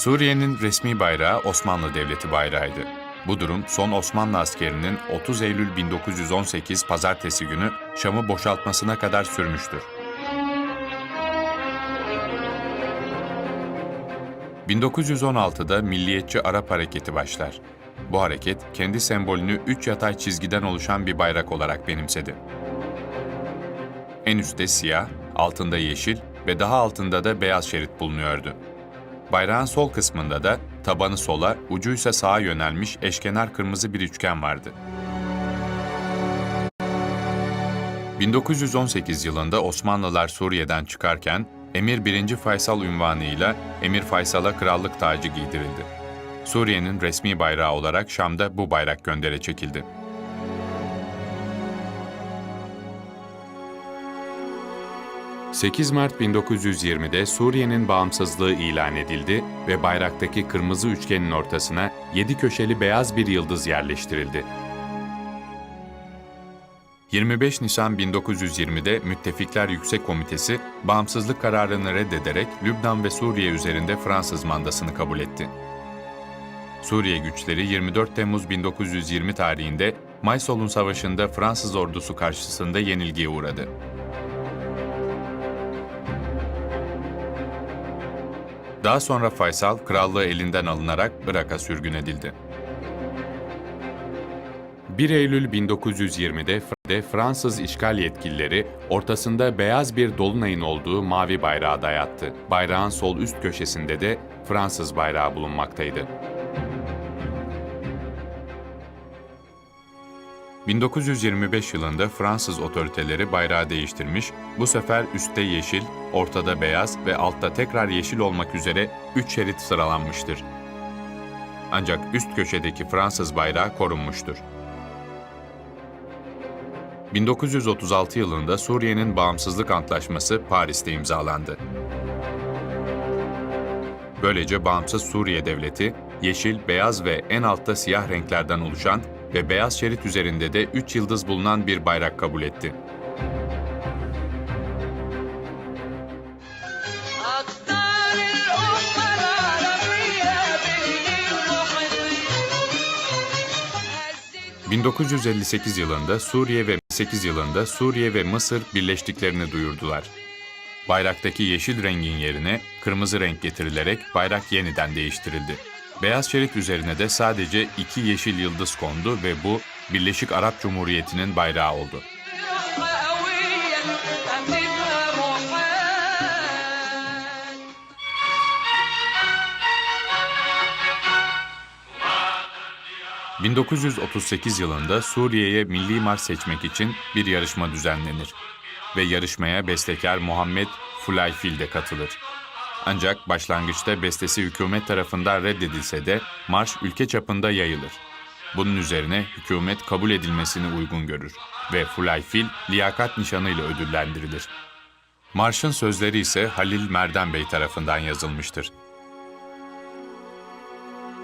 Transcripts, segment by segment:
Suriye'nin resmi bayrağı Osmanlı Devleti bayrağıydı. Bu durum son Osmanlı askerinin 30 Eylül 1918 pazartesi günü Şam'ı boşaltmasına kadar sürmüştür. 1916'da Milliyetçi Arap Hareketi başlar. Bu hareket kendi sembolünü üç yatay çizgiden oluşan bir bayrak olarak benimsedi. En üstte siyah, altında yeşil ve daha altında da beyaz şerit bulunuyordu. Bayrağın sol kısmında da tabanı sola, ucuysa sağa yönelmiş eşkenar kırmızı bir üçgen vardı. 1918 yılında Osmanlılar Suriye'den çıkarken Emir 1. Faysal unvanıyla Emir Faysal'a krallık tacı giydirildi. Suriye'nin resmi bayrağı olarak Şam'da bu bayrak göndere çekildi. ...8 Mart 1920'de Suriye'nin bağımsızlığı ilan edildi ve bayraktaki kırmızı üçgenin ortasına yedi köşeli beyaz bir yıldız yerleştirildi. 25 Nisan 1920'de Müttefikler Yüksek Komitesi bağımsızlık kararını reddederek Lübnan ve Suriye üzerinde Fransız mandasını kabul etti. Suriye güçleri 24 Temmuz 1920 tarihinde Maysol'un savaşında Fransız ordusu karşısında yenilgiye uğradı. Daha sonra Faysal krallığı elinden alınarak Irak'a sürgün edildi. 1 Eylül 1920'de Fr- Fransız işgal yetkilileri ortasında beyaz bir dolunayın olduğu mavi bayrağı dayattı. Bayrağın sol üst köşesinde de Fransız bayrağı bulunmaktaydı. 1925 yılında Fransız otoriteleri bayrağı değiştirmiş, bu sefer üstte yeşil, ortada beyaz ve altta tekrar yeşil olmak üzere üç şerit sıralanmıştır. Ancak üst köşedeki Fransız bayrağı korunmuştur. 1936 yılında Suriye'nin bağımsızlık antlaşması Paris'te imzalandı. Böylece bağımsız Suriye devleti, yeşil, beyaz ve en altta siyah renklerden oluşan ve beyaz şerit üzerinde de üç yıldız bulunan bir bayrak kabul etti. ...1958 yılında Suriye ve 8 yılında Suriye ve Mısır birleştiklerini duyurdular. Bayraktaki yeşil rengin yerine kırmızı renk getirilerek bayrak yeniden değiştirildi. Beyaz şerit üzerine de sadece iki yeşil yıldız kondu ve bu Birleşik Arap Cumhuriyeti'nin bayrağı oldu. ...1938 yılında Suriye'ye milli marş seçmek için bir yarışma düzenlenir. Ve yarışmaya bestekar Muhammed Fulayfil de katılır. Ancak başlangıçta bestesi hükümet tarafından reddedilse de marş ülke çapında yayılır. Bunun üzerine hükümet kabul edilmesini uygun görür ve Fulayfil liyakat nişanıyla ödüllendirilir. Marşın sözleri ise Halil Merdan Bey tarafından yazılmıştır.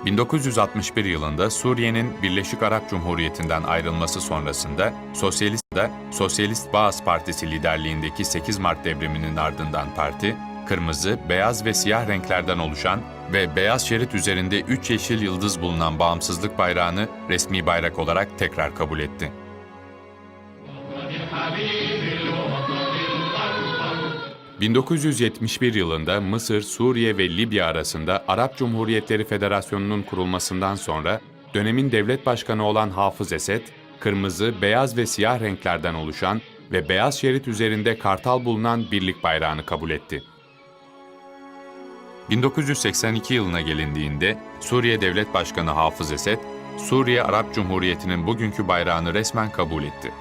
1961 yılında Suriye'nin Birleşik Arap Cumhuriyeti'nden ayrılması sonrasında Sosyalist da Sosyalist Baas Partisi liderliğindeki 8 Mart devriminin ardından parti, kırmızı, beyaz ve siyah renklerden oluşan ve beyaz şerit üzerinde 3 yeşil yıldız bulunan bağımsızlık bayrağını resmi bayrak olarak tekrar kabul etti. 1971 yılında Mısır, Suriye ve Libya arasında Arap Cumhuriyetleri Federasyonu'nun kurulmasından sonra dönemin devlet başkanı olan Hafız Esed, kırmızı, beyaz ve siyah renklerden oluşan ve beyaz şerit üzerinde kartal bulunan birlik bayrağını kabul etti. 1982 yılına gelindiğinde Suriye Devlet Başkanı Hafız Esed, Suriye Arap Cumhuriyeti'nin bugünkü bayrağını resmen kabul etti.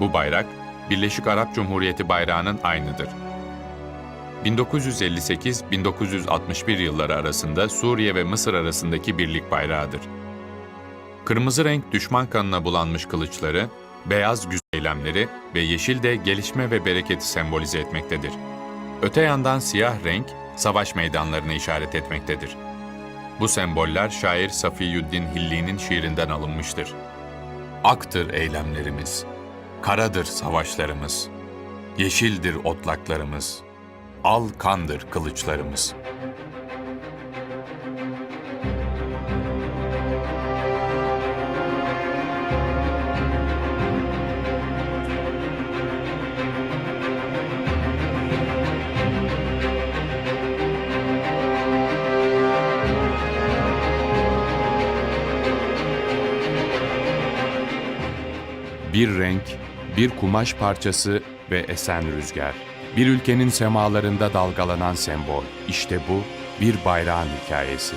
Bu bayrak, Birleşik Arap Cumhuriyeti bayrağının aynıdır. 1958-1961 yılları arasında Suriye ve Mısır arasındaki birlik bayrağıdır. Kırmızı renk düşman kanına bulanmış kılıçları, beyaz eylemleri ve yeşil de gelişme ve bereketi sembolize etmektedir. Öte yandan siyah renk, savaş meydanlarını işaret etmektedir. Bu semboller şair Safiyüddin Hilli'nin şiirinden alınmıştır. Aktır eylemlerimiz, karadır savaşlarımız, yeşildir otlaklarımız, al kandır kılıçlarımız. Bir renk, bir kumaş parçası ve esen rüzgar. Bir ülkenin semalarında dalgalanan sembol. İşte bu bir bayrağın hikayesi.